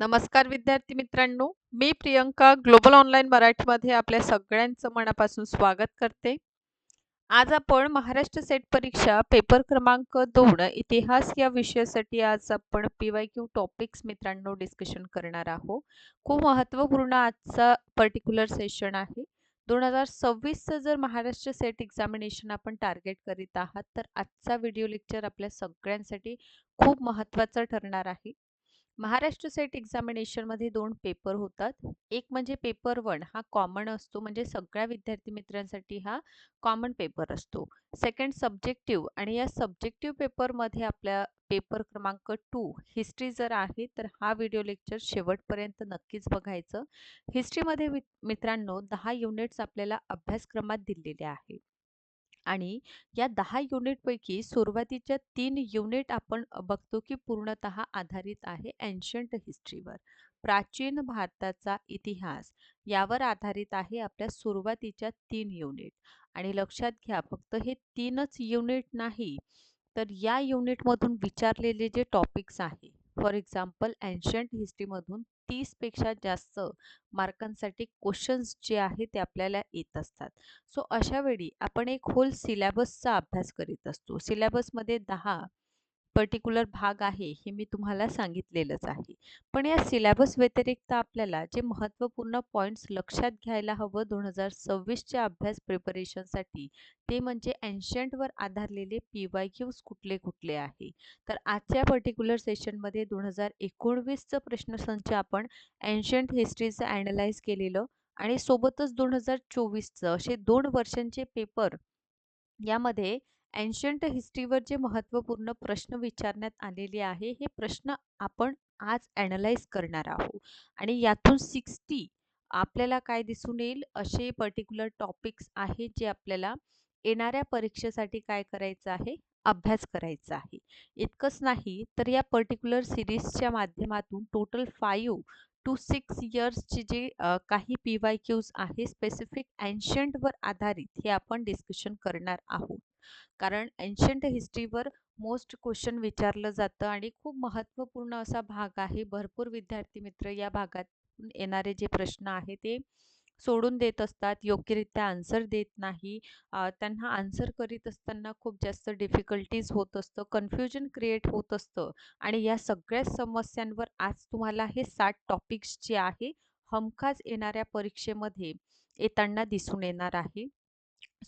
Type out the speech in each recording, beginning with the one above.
नमस्कार विद्यार्थी मित्रांनो मी प्रियंका ग्लोबल ऑनलाईन मराठीमध्ये आपल्या सगळ्यांचं मनापासून स्वागत करते. आज आपण महाराष्ट्र सेट परीक्षा पेपर क्रमांक दोन इतिहास या विषयासाठी आज आपण पी वाय क्यू टॉपिक्स मित्रांनो डिस्कशन करणार आहोत. खूप महत्त्वपूर्ण आजचा पर्टिक्युलर सेशन आहे. दोन हजार सव्वीसचं जर महाराष्ट्र सेट एक्झामिनेशन आपण टार्गेट करीत आहात तर आजचा व्हिडिओ लेक्चर आपल्या सगळ्यांसाठी खूप महत्त्वाचा ठरणार आहे. महाराष्ट्र सेट एक्झामिनेशनमध्ये दोन पेपर होतात. एक म्हणजे पेपर वन हा कॉमन असतो म्हणजे सगळ्या विद्यार्थी मित्रांसाठी हा कॉमन पेपर असतो. सेकंड सब्जेक्टिव्ह आणि या सब्जेक्टिव्ह पेपरमध्ये आपल्या पेपर क्रमांक टू हिस्ट्री जर आहे तर हा व्हिडिओ लेक्चर शेवटपर्यंत नक्कीच बघायचं. हिस्ट्रीमध्ये मित्रांनो दहा युनिट्स आपल्याला अभ्यासक्रमात दिलेल्या आहे. आणि या दहा युनिटपैकी सुरुवातीच्या तीन युनिट आपण बघतो की पूर्णतः आधारित आहे एन्शंट हिस्ट्रीवर प्राचीन भारताचा इतिहास यावर आधारित आहे आपल्या सुरुवातीच्या तीन युनिट. आणि लक्षात घ्या फक्त हे तीनच युनिट नाही तर या युनिटमधून विचारलेले जे टॉपिक्स आहे फॉर एक्झाम्पल अँशंट हिस्ट्रीमधून तीसपेक्षा जास्त मार्कांसाठी क्वेश्चन्स जे आहे ते आपल्याला येत असतात. सो अशावेळी आपण एक होल सिलॅबसचा अभ्यास करीत असतो. सिलॅबसमध्ये दहा पर्टिक्युलर भाग आहे हे मी तुम्हाला सांगितलेलंच आहे. पण या सिलेबस व्यतिरिक्त आपल्याला जे महत्त्वपूर्ण पॉईंट्स लक्षात घ्यायला हवं दोन हजार सव्वीसच्या अभ्यास प्रिपरेशनसाठी ते म्हणजे एन्शंटवर आधारलेले पी वाय क्यूज कुठले कुठले आहे? तर आजच्या पर्टिक्युलर सेशनमध्ये दोन हजार एकोणवीसचं प्रश्नसंच आपण एन्शंट हिस्ट्रीचं ॲनलाइज केलेलं आणि सोबतच दोन हजार चोवीसचं असे दोन वर्षांचे पेपर यामध्ये अँशंट हिस्ट्रीवर जे महत्त्वपूर्ण प्रश्न विचारण्यात आलेले आहे हे प्रश्न आपण आज ॲनलाइज करणार आहोत. आणि यातून सिक्स्टी आपल्याला काय दिसून येईल? असे पर्टिक्युलर टॉपिक्स आहेत जे आपल्याला येणाऱ्या परीक्षेसाठी काय करायचं आहे? अभ्यास करायचा आहे. इतकंच नाही तर या पर्टिक्युलर सिरीजच्या माध्यमातून टोटल फाईव्ह टू सिक्स इयर्सचे जे काही पी वाय क्यूज आहे स्पेसिफिक एन्शंटवर आधारित हे आपण डिस्कशन करणार आहोत. कारण एन्शंट हिस्ट्रीवर मोस्ट क्वेश्चन विचारलं जातं आणि खूप महत्त्वपूर्ण असा भाग आहे. भरपूर विद्यार्थी मित्र या भागात येणारे जे प्रश्न आहे ते सोडून देत असतात योग्यरित्या आन्सर देत नाही. त्यांना आन्सर करीत असताना खूप जास्त डिफिकल्टीज होत असतं कन्फ्युजन क्रिएट होत असतं. आणि या सगळ्या समस्यांवर आज तुम्हाला हे सात टॉपिक्स जे आहे हमखास येणाऱ्या परीक्षेमध्ये येताना दिसून येणार आहे.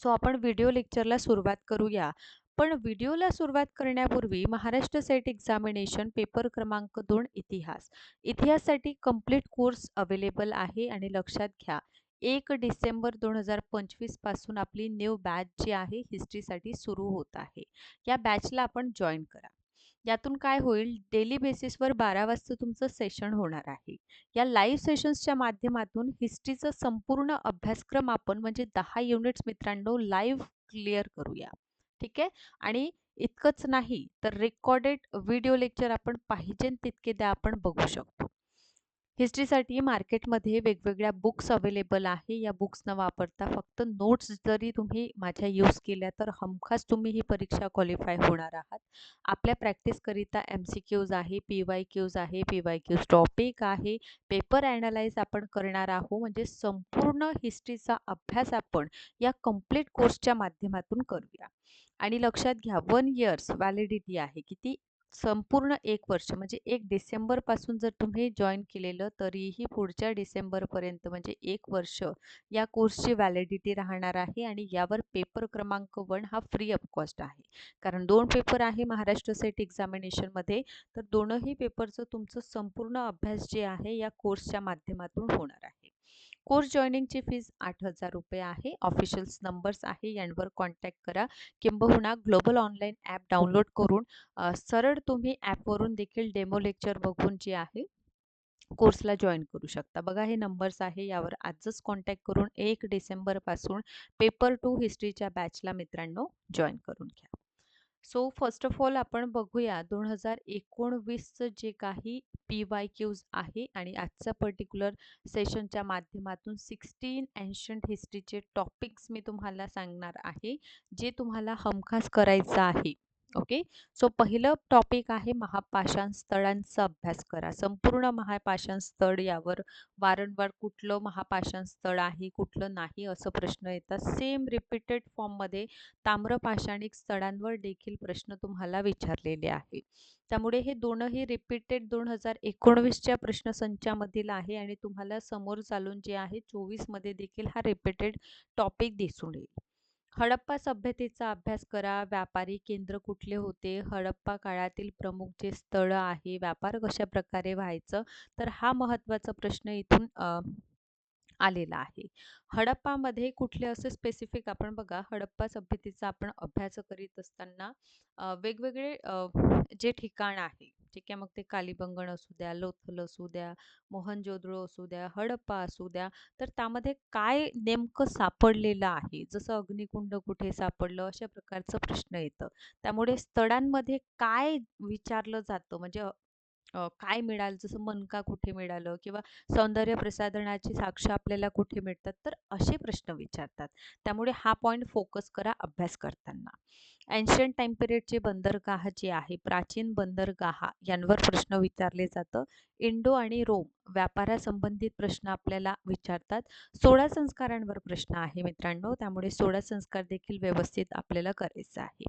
सो आपण व्हिडिओ लेक्चरला सुरुवात करूया. पण व्हिडिओला सुरुवात करण्यापूर्वी महाराष्ट्र सेट एक्झामिनेशन पेपर क्रमांक दोन इतिहास. इतिहाससाठी कंप्लीट कोर्स अवेलेबल आहे आणि लक्षात घ्या. एक डिसेंबर दोन हजार पंचवीसपासून आपली न्यू बॅच जी आहे हिस्ट्रीसाठी सुरू होत आहे. या बॅचला आपण जॉईन करा. यातून काय होईल डेली बेसिसवर बारा वाजता तुमचं सेशन होणार आहे. या लाईव्ह सेशन्सच्या माध्यमातून हिस्ट्रीचं संपूर्ण अभ्यासक्रम आपण म्हणजे दहा युनिट्स मित्रांनो लाईव्ह क्लिअर करूया. ठीक आहे? आणि इतकंच नाही तर रेकॉर्डेड व्हिडिओ लेक्चर आपण पाहिजे तितके त्या आपण बघू शकतो. हिस्ट्रीसाठी मार्केटमध्ये वेगवेगळ्या बुक्स अवेलेबल आहे. या बुक्स न वापरता फक्त नोट्स जरी तुम्ही माझ्या यूज केल्या तर हमखास तुम्ही ही परीक्षा क्वालिफाय होणार आहात. आपल्या प्रॅक्टिसकरिता एम सी क्यूज आहे पी वाय क्यूज आहे पी वाय क्यूज टॉपिक आहे. पेपर ॲनालाइज आपण करणार आहोत. म्हणजे संपूर्ण हिस्ट्रीचा अभ्यास आपण या कंप्लीट कोर्सच्या माध्यमातून करूया. आणि लक्षात घ्या वन इयर्स व्हॅलिडिटी आहे. किती संपूर्ण एक वर्ष म्हणजे एक डिसेंबरपासून जर तुम्ही जॉईन केलेलं तरीही पुढच्या डिसेंबरपर्यंत म्हणजे एक वर्ष या कोर्सची व्हॅलिडिटी राहणार आहे आणि यावर पेपर क्रमांक वन हा फ्री ऑफ कॉस्ट आहे. कारण दोन पेपर आहे महाराष्ट्र सेट एक्झामिनेशनमध्ये तर दोनही पेपरचं तुमचं संपूर्ण अभ्यास जे आहे या कोर्सच्या माध्यमातून होणार आहे. कोर्स जॉईनिंगची फीज आठ हजार रुपये आहे. ऑफिशियल्स नंबर्स आहे यांवर कॉन्टॅक्ट करा. किंबहुना ग्लोबल ऑनलाईन ॲप डाउनलोड करून सरळ तुम्ही ॲपवरून देखील डेमो लेक्चर बघून जे आहे कोर्सला जॉईन करू शकता. बघा हे नंबर्स आहे यावर आजच कॉन्टॅक्ट करून एक डिसेंबरपासून पेपर टू हिस्ट्रीच्या बॅचला मित्रांनो जॉईन करून घ्या. सो फर्स्ट ऑफ ऑल आपण बघूया दोन हजार एकोणवीसचं जे काही पी वाय क्यूज आहे आणि आजचं पर्टिक्युलर सेशनच्या माध्यमातून सिक्स्टीन एन्शंट हिस्ट्रीचे टॉपिक्स मी तुम्हाला सांगणार आहे जे तुम्हाला हमखास करायचं आहे. ओके? सो पहिलं टॉपिक आहे महापाषाण स्थळांचा अभ्यास करा. संपूर्ण महापाषाण स्थळ यावर वारंवार कुठलं महापाषाण स्थळ आहे कुठलं नाही असं प्रश्न येतात. सेम रिपीटेड फॉर्ममध्ये ताम्रपाषाणिक स्थळांवर देखील प्रश्न तुम्हाला विचारलेले आहे. त्यामुळे हे दोनही रिपीटेड दोन हजार एकोणवीसच्या प्रश्नसंचामधील आहे आणि तुम्हाला समोर चालून जे आहे चोवीसमध्ये देखील हा रिपीटेड टॉपिक दिसून येईल. हडप्पा सभ्यतेचा अभ्यास करा. व्यापारी केंद्र कुठले होते? हडप्पा काळातील प्रमुख जे स्थळ आहे व्यापार कशा प्रकारे व्हायचं? तर हा महत्त्वाचा प्रश्न इथून आलेला आहे. हडप्पामध्ये कुठले असे स्पेसिफिक आपण बघा हडप्पा सभ्यतेचा आपण अभ्यास करीत असताना वेगवेगळे जे ठिकाण आहे ठीक आहे मग ते कालीबंगण असू द्या लोथल असू द्या मोहनजोदडो असू द्या हडप्पा असू द्या तर त्यामध्ये काय नेमकं सापडलेलं आहे? जसं अग्निकुंड कुठे सापडलं अशा प्रकारचं प्रश्न येतं. त्यामुळे स्थळांमध्ये काय विचारलं जातं? म्हणजे काय मिळालं? जसं मनका कुठे मिळालं? किंवा सौंदर्य प्रसाधनाची साक्ष आपल्याला कुठे मिळतात? तर असे प्रश्न विचारतात. त्यामुळे हा पॉईंट फोकस करा अभ्यास करताना. एन्शियंट टाईम पिरियडचे बंदरगाह जे आहे प्राचीन बंदरगाह यांवर प्रश्न विचारले जातं. इंडो आणि रोम व्यापारासंबंधित प्रश्न आपल्याला विचारतात. सोळा संस्कारांवर प्रश्न आहे मित्रांनो. त्यामुळे सोळा संस्कार देखील व्यवस्थित आपल्याला करायचं आहे.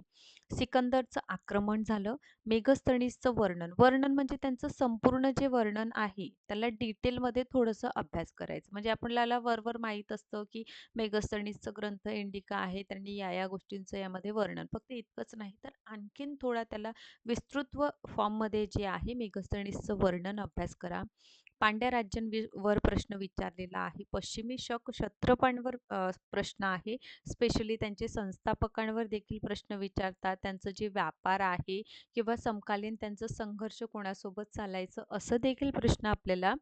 सिकंदरचं आक्रमण झालं. मेघस्तणीचं वर्णन. वर्णन म्हणजे त्यांचं संपूर्ण जे वर्णन आहे त्याला डिटेलमध्ये थोडंसं अभ्यास करायचं. म्हणजे आपल्याला वरवर माहीत असतं की मेघस्तणीचं ग्रंथ इंडिका आहे. त्यांनी या या गोष्टींचं यामध्ये वर्णन. फक्त इतकंच नाही. तर आणखीन थोडा त्याला विस्तृत्व फॉर्ममध्ये जे आहे मेघस्तणीचं वर्णन अभ्यास करा. पांड्या राज्यांवर प्रश्न विचारलेला आहे. पश्चिमी शक क्षत्रपांवर प्रश्न आहे. स्पेशली त्यांचे संस्थापकांवर देखील प्रश्न विचारतात. त्यांचं जे व्यापार आहे किंवा समकालीन त्यांचं संघर्ष कोणासोबत चालायचं असं देखील प्रश्न आपल्याला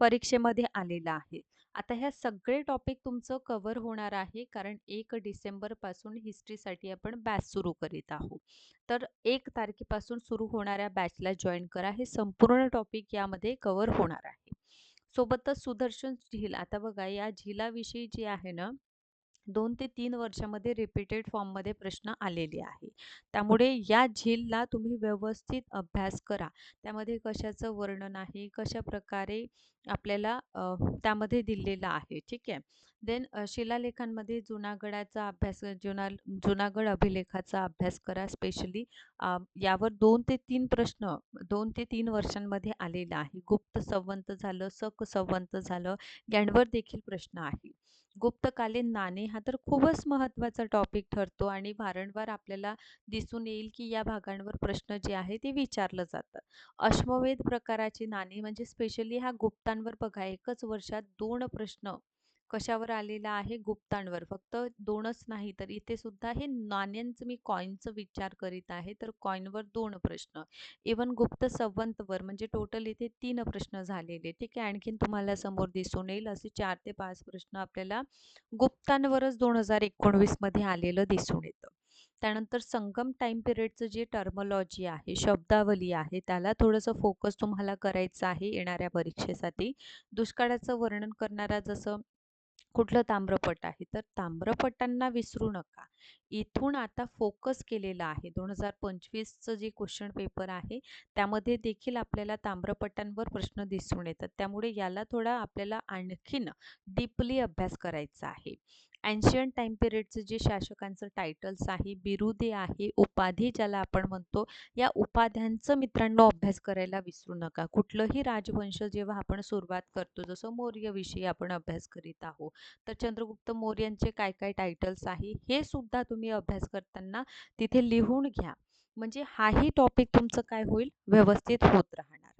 परीक्षेमध्ये आलेला आहे. आता ह्या सगळे टॉपिक तुमचं कव्हर होणार आहे कारण एक डिसेंबरपासून हिस्ट्रीसाठी आपण बॅच सुरू करीत आहोत. तर एक तारखेपासून सुरू होणाऱ्या बॅचला जॉईन करा. हे संपूर्ण टॉपिक यामध्ये कवर होणार आहे. सोबतच सुदर्शन झील. आता बघा या झिलाविषयी जे आहे ना दोन ते तीन वर्षामध्ये रिपीटेड फॉर्ममध्ये प्रश्न आलेले आहे. त्यामुळे या झीलला तुम्ही व्यवस्थित अभ्यास करा. त्यामध्ये कशाचं वर्णन आहे कशा प्रकारे आपल्याला त्यामध्ये दिलेलं आहे ठीक आहे? देन शिलालेखांमध्ये जुनागडाचा अभ्यास जुना जुनागड अभिलेखाचा अभ्यास करा स्पेशली यावर दोन ते तीन प्रश्न दोन ते तीन वर्षांमध्ये आलेला आहे. गुप्त संवंत झालं सक संवंत झालं यांवर देखील प्रश्न आहे. गुप्तकालीन नाणे हा तर खूपच महत्त्वाचा टॉपिक ठरतो आणि वारंवार आपल्याला दिसून येईल की या भागांवर प्रश्न जे आहे ते विचारलं जातं. अश्मवेध प्रकाराची नाणी म्हणजे स्पेशली हा गुप्ता गुप्तांवर बघा एकच वर्षात दोन प्रश्न कशावर आलेला आहे गुप्तांवर. फक्त दोनच नाही तर इथे सुद्धा हे नाण्यांचं मी कॉईनचं विचार करीत आहे तर कॉईनवर दोन प्रश्न. इवन गुप्त संवंतवर म्हणजे टोटल इथे तीन प्रश्न झालेले. ठीक आहे आणखीन तुम्हाला समोर दिसून येईल असे चार ते पाच प्रश्न आपल्याला गुप्तांवरच दोन हजार एकोणवीसमध्ये आलेलं दिसून येतं. त्यानंतर संगम टाईम पिरियडचं जे टर्मॉलॉजी आहे शब्दावली आहे त्याला थोडंसं फोकस तुम्हाला करायचं आहे येणाऱ्या परीक्षेसाठी. दुष्काळाचं वर्णन करणारा जसं कुठलं ताम्रपट आहे तर ताम्रपटांना विसरू नका. इथून आता फोकस केलेला आहे. दोन हजार पंचवीसचं जे क्वेश्चन पेपर आहे त्यामध्ये देखील आपल्याला ताम्रपटांवर प्रश्न दिसून येतात. त्यामुळे याला थोडा आपल्याला आणखीन डीपली अभ्यास करायचा आहे. एन्शियंट टाइम पिरियडचे जे शासकांचं टायटल्स आहे बिरुदे आहे उपाधी ज्याला आपण म्हणतो या उपाध्यांचं मित्रांनो अभ्यास करायला विसरू नका. कुठलंही राजवंश जेव्हा आपण सुरुवात करतो जसं मौर्यविषयी आपण अभ्यास करीत आहोत तर चंद्रगुप्त मौर्यांचे काय काय टायटल्स आहे हे सुद्धा तुम्ही अभ्यास करताना तिथे लिहून घ्या. म्हणजे हाही टॉपिक तुमचं काय होईल? व्यवस्थित होत राहणार.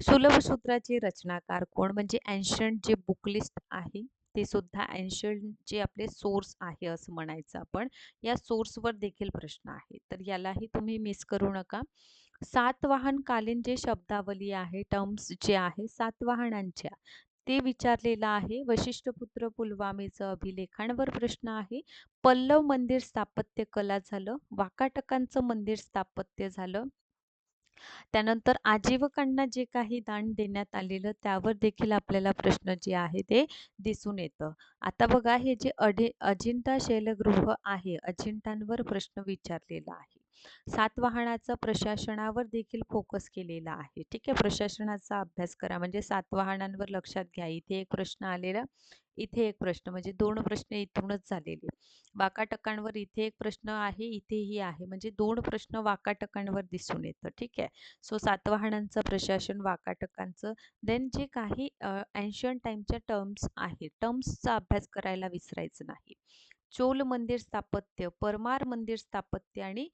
सुलभ सूत्राची रचनाकार कोण? म्हणजे एन्शंट जे बुकलिस्ट आहे ते सुद्धा एन्शंट जे आपले सोर्स आहे असं म्हणायचं आपण या सोर्सवर देखील प्रश्न आहे तर यालाही तुम्ही मिस करू नका. सातवाहनकालीन जे शब्दावली आहे टर्म्स जे आहे सातवाहनांच्या ते विचारलेलं आहे. वशिष्ठपुत्र पुलवामेचं अभिलेखांवर प्रश्न आहे. पल्लव मंदिर स्थापत्य कला झालं वाकाटकांचं मंदिर स्थापत्य झालं त्यानंतर आजीवकांना जे काही दान देण्यात आलेलं त्यावर देखील आपल्याला प्रश्न जे आहे ते दिसून येतं. आता बघा हे जे अडे अजिंठा शैलगृह आहे अजिंठांवर प्रश्न विचारलेला आहे. सातवाहनाचा प्रशासनावर देखील फोकस केलेला आहे. ठीक आहे प्रशासनाचा अभ्यास करा. म्हणजे सातवाहनांवर लक्षात घ्या. इथे एक प्रश्न आलेला इथे एक प्रश्न. म्हणजे दोन प्रश्न इथूनच झालेले. वाकाटकांवर इथे एक प्रश्न आहे इथेही आहे. म्हणजे दोन प्रश्न वाकाटकांवर दिसून येतं. ठीक आहे? सो सातवाहनांचं प्रशासन वाकाटकांचं. देन जे काही अँशियंट टाईमच्या टर्म्स आहे टर्म्सचा अभ्यास करायला विसरायचं नाही. चोल मंदिर स्थापत्य परमार मंदिर स्थापत्य आणि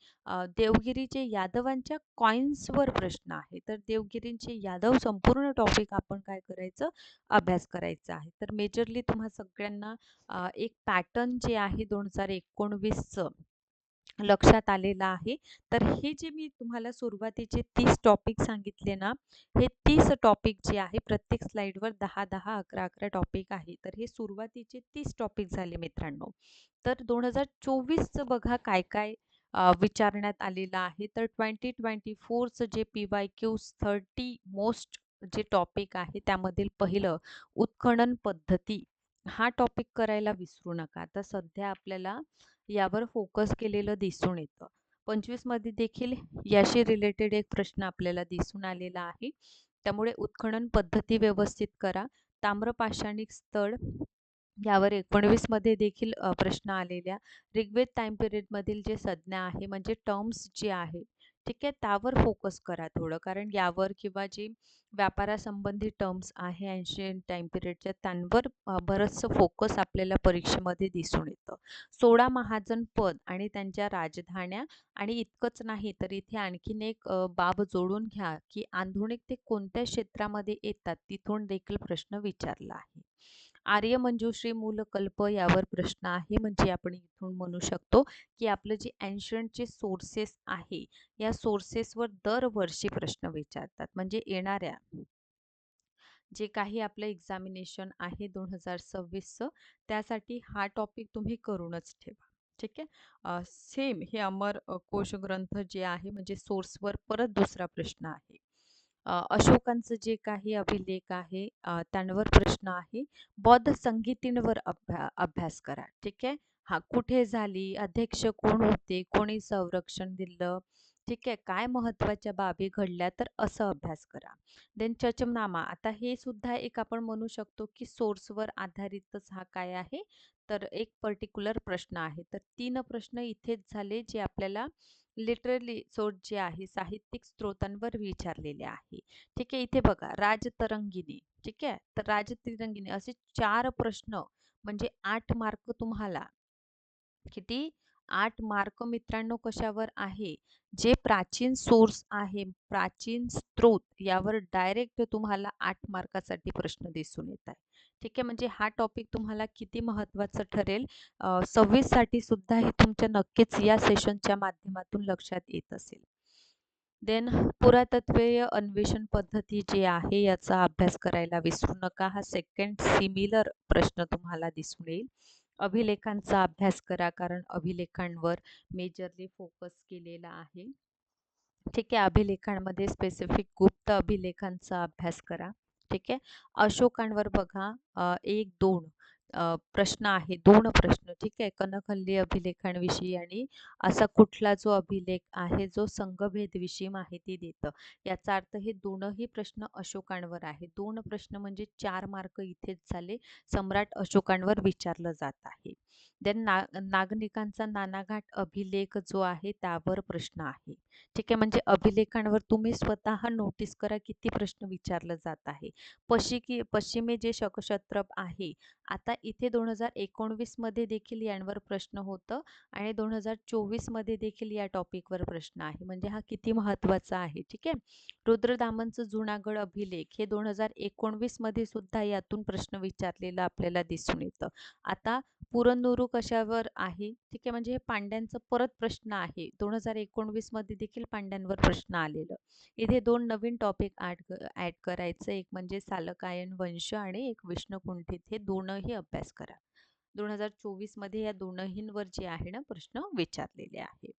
देवगिरीचे यादवांच्या कॉइन्सवर प्रश्न आहे. तर देवगिरींचे यादव संपूर्ण टॉपिक आपण काय करायचं? अभ्यास करायचा आहे. तर मेजरली तुम्हा सगळ्यांना एक पॅटर्न जे आहे दोन हजार एकोणवीसचं लक्षात आलेलं आहे. तर हे जे मी तुम्हाला सुरुवातीचे तीस टॉपिक सांगितले ना हे तीस टॉपिक जे आहे प्रत्येक स्लाईडवर दहा दहा अकरा अकरा टॉपिक आहे. तर हे सुरुवातीचे तीस टॉपिक झाले मित्रांनो. तर दोन हजार चोवीसचं बघा काय काय विचारण्यात आलेलं आहे. तर ट्वेंटी ट्वेंटी फोरचं जे P Y Qs thirty most जे टॉपिक आहे त्यामधील पहिलं उत्खनन पद्धती हा टॉपिक करायला विसरू नका. तर सध्या आपल्याला यावर फोकस केलेलं दिसून येतं. पंचवीसमध्ये देखील याशी रिलेटेड एक प्रश्न आपल्याला दिसून आलेला आहे. त्यामुळे उत्खनन पद्धती व्यवस्थित करा. ताम्रपाषाणिक स्थळ यावर एकोणवीसमध्ये देखील प्रश्न आलेल्या. ऋग्वेद टाइम पिरियडमधील जे संज्ञा आहे म्हणजे टर्म्स जे आहे ठीक आहे त्यावर फोकस करा थोडं. कारण यावर किंवा जे व्यापारासंबंधी टर्म्स आहे ऐंशी टाइम पिरियडच्या त्यांवर बरंचसं फोकस आपल्याला परीक्षेमध्ये दिसून येतं. सोळा महाजन पद आणि त्यांच्या राजधान्या आणि इतकंच नाही तर इथे आणखीन एक बाब जोडून घ्या की आधुनिक ते कोणत्या क्षेत्रामध्ये येतात तिथून देखील प्रश्न विचारला आहे. आर्य मंजूश्री मूलकल्प यावर प्रश्न आहे. म्हणजे आपण इथून म्हणू शकतो की आपलं जे अँशंटचे सोर्सेस आहे या सोर्सेसवर दरवर्षी प्रश्न विचारतात. म्हणजे येणाऱ्या जे काही आपलं एक्झामिनेशन आहे दोन हजार सव्वीसचं त्यासाठी हा टॉपिक तुम्ही करूनच ठेवा. ठीक आहे? सेम हे अमर कोश ग्रंथ जे आहे म्हणजे सोर्सवर परत दुसरा प्रश्न आहे. अशोकांचं जे काही अभिलेख आहे त्यांवर प्रश्न आहे बौद्ध संगीतींवर अभ्या अभ्यास करा ठीक आहे? हा कुठे झाली अध्यक्ष कोण होते कोणी संरक्षण दिलं ठीक आहे? काय महत्त्वाच्या बाबी घडल्या तर असं अभ्यास करा. देन चचमनामा आता हे सुद्धा एक आपण म्हणू शकतो की सोर्सवर आधारितच हा काय आहे? तर एक पर्टिक्युलर प्रश्न आहे. तर तीन प्रश्न इथेच झाले जे आपल्याला लिटरली सोर्स जे आहे साहित्यिक स्त्रोतांवर विचारलेले आहे. ठीक आहे इथे बघा राजतरंगिणी. ठीक आहे तर राजतरंगिणी असे चार प्रश्न म्हणजे आठ मार्क तुम्हाला. किती? आठ मार्क मित्रांनो कशावर आहे? जे प्राचीन सोर्स आहे प्राचीन स्त्रोत यावर डायरेक्ट तुम्हाला आठ मार्कासाठी प्रश्न दिसून येत आहे. ठीक आहे? म्हणजे हा टॉपिक तुम्हाला किती महत्त्वाचं ठरेल? सव्वीससाठी सुद्धा हे तुमच्या नक्कीच या सेशनच्या माध्यमातून लक्षात येत असेल. देन पुरातत्वीय अन्वेषण पद्धती जी आहे याचा अभ्यास करायला विसरू नका. हा सेकंड सिमिलर प्रश्न तुम्हाला दिसून येईल. अभिलेखांचा अभ्यास करा कारण अभिलेखांवर मेजरली फोकस केलेला आहे. ठीक आहे? अभिलेखांमध्ये स्पेसिफिक गुप्त अभिलेखांचा अभ्यास करा. म्हणजे ठीक आहे अशोकांवर बघा एक दोन प्रश्न आहे दोन प्रश्न ठीक आहे? कनकहल्ली अभिलेखांविषयी आणि असा कुठला जो अभिलेख आहे जो संघभेदविषयी माहिती देतं. याचा अर्थ हे दोनही प्रश्न अशोकांवर आहे. दोन प्रश्न म्हणजे चार मार्क इथेच झाले सम्राट अशोकांवर विचारलं जात आहे. देन ना नागनिकांचा नानाघाट अभिलेख जो आहे त्यावर प्रश्न आहे. ठीक आहे? म्हणजे अभिलेखांवर तुम्ही स्वतः नोटीस करा किती प्रश्न विचारलं जात आहे. पश्चिकी पश्चिमे जे शकक्षत्रप आहे आता इथे दोन हजार एकोणवीसमध्ये देखील यांवर प्रश्न होतं आणि दोन हजार चोवीसमध्ये देखील या टॉपिकवर प्रश्न आहे. म्हणजे हा किती महत्त्वाचा आहे. ठीक आहे? रुद्रदामनचं जुनागड अभिलेख हे दोन हजार एकोणवीसमध्ये सुद्धा यातून प्रश्न विचारलेला आपल्याला दिसून येतं. आता पुरंदुरू कशावर आहे? ठीक आहे? म्हणजे हे पांड्यांचं परत प्रश्न आहे. दोन हजार एकोणवीसमध्ये देखील पांड्यांवर प्रश्न आलेलं. इथे दोन नवीन टॉपिक ॲड ॲड करायचं. एक म्हणजे सालकायन वंश आणि एक विष्णुकुंठित. हे दोनही अभ्यास करा. दोन हजार चोवीसमध्ये या दोनहींवर जे आहे ना प्रश्न विचारलेले आहे.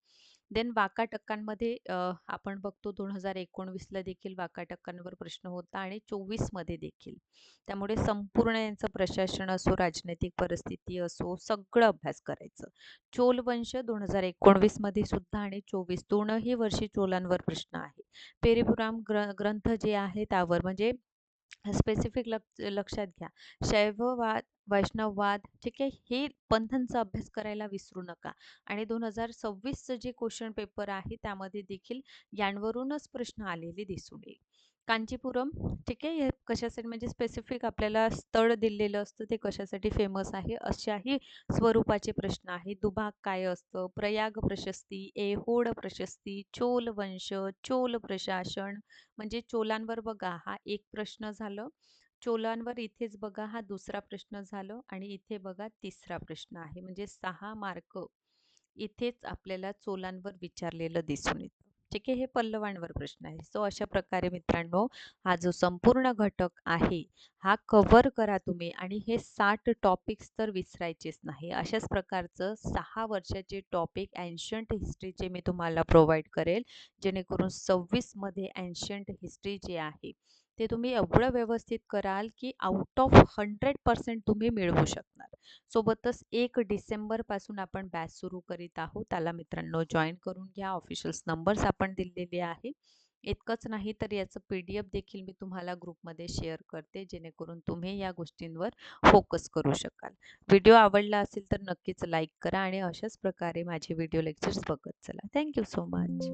देन वाकाटक्कांमध्ये आपण बघतो दोन हजार एकोणवीसला देखील वाकाटक्कांवर प्रश्न होता आणि चोवीसमध्ये देखील. त्यामुळे संपूर्ण यांचं प्रशासन असो राजनैतिक परिस्थिती असो सगळं अभ्यास करायचं. चोल वंश दोन हजार एकोणवीसमध्ये सुद्धा आणि चोवीस दोनही वर्षी चोलांवर प्रश्न आहे. पेरीपुराम ग्र ग्रंथ जे आहे त्यावर म्हणजे स्पेसिफिक लक्ष लक्षात घ्या. शैववाद वैष्णववाद ठीक आहे? हे पंथांचा अभ्यास करायला विसरू नका. आणि दोन हजार सव्वीसचं जे क्वेश्चन पेपर आहे त्यामध्ये देखील यांवरूनच प्रश्न आलेले दिसून येईल. कांचीपुरम ठीक आहे? हे कशासाठी म्हणजे स्पेसिफिक आपल्याला स्थळ दिलेलं असतं ते कशासाठी फेमस आहे? अशाही स्वरूपाचे प्रश्न आहे दुभाग काय असतं? प्रयाग प्रशस्ती एहोड प्रशस्ती चोल वंश चोल प्रशासन म्हणजे चोलांवर बघा हा एक प्रश्न झालं. चोलांवर इथेच बघा हा दुसरा प्रश्न झालो आणि इथे बघा तिसरा प्रश्न आहे. म्हणजे सहा मार्क इथेच आपल्याला चोलांवर विचारलेलं दिसून येतं. ठीक आहे? हे पल्लवांवर प्रश्न आहे. सो अशा प्रकारे मित्रांनो हा जो संपूर्ण घटक आहे हा कव्हर करा तुम्ही आणि हे साठ टॉपिक्स तर विसरायचेच नाही. अशाच प्रकारचं सहा वर्षाचे टॉपिक अँशंट हिस्ट्रीचे मी तुम्हाला प्रोव्हाइड करेल जेणेकरून सव्वीसमध्ये अँशंट हिस्ट्री जे आहे ते तुम्ही एवढं व्यवस्थित कराल की आउट ऑफ हंड्रेड पर्सेंट तुम्ही मिळवू शकणार. सोबतच एक डिसेंबरपासून आपण बॅच सुरू करीत आहोत. त्याला मित्रांनो जॉईन करून घ्या. ऑफिशियल्स नंबर्स आपण दिलेले आहे. इतकंच नाही तर याचं पी डी एफ देखील मी तुम्हाला ग्रुपमध्ये शेअर करते जेणेकरून तुम्ही या गोष्टींवर फोकस करू शकाल. व्हिडिओ आवडला असेल तर नक्कीच लाईक करा आणि अशाच प्रकारे माझे व्हिडिओ लेक्चर्स बघत चला. Thank you so much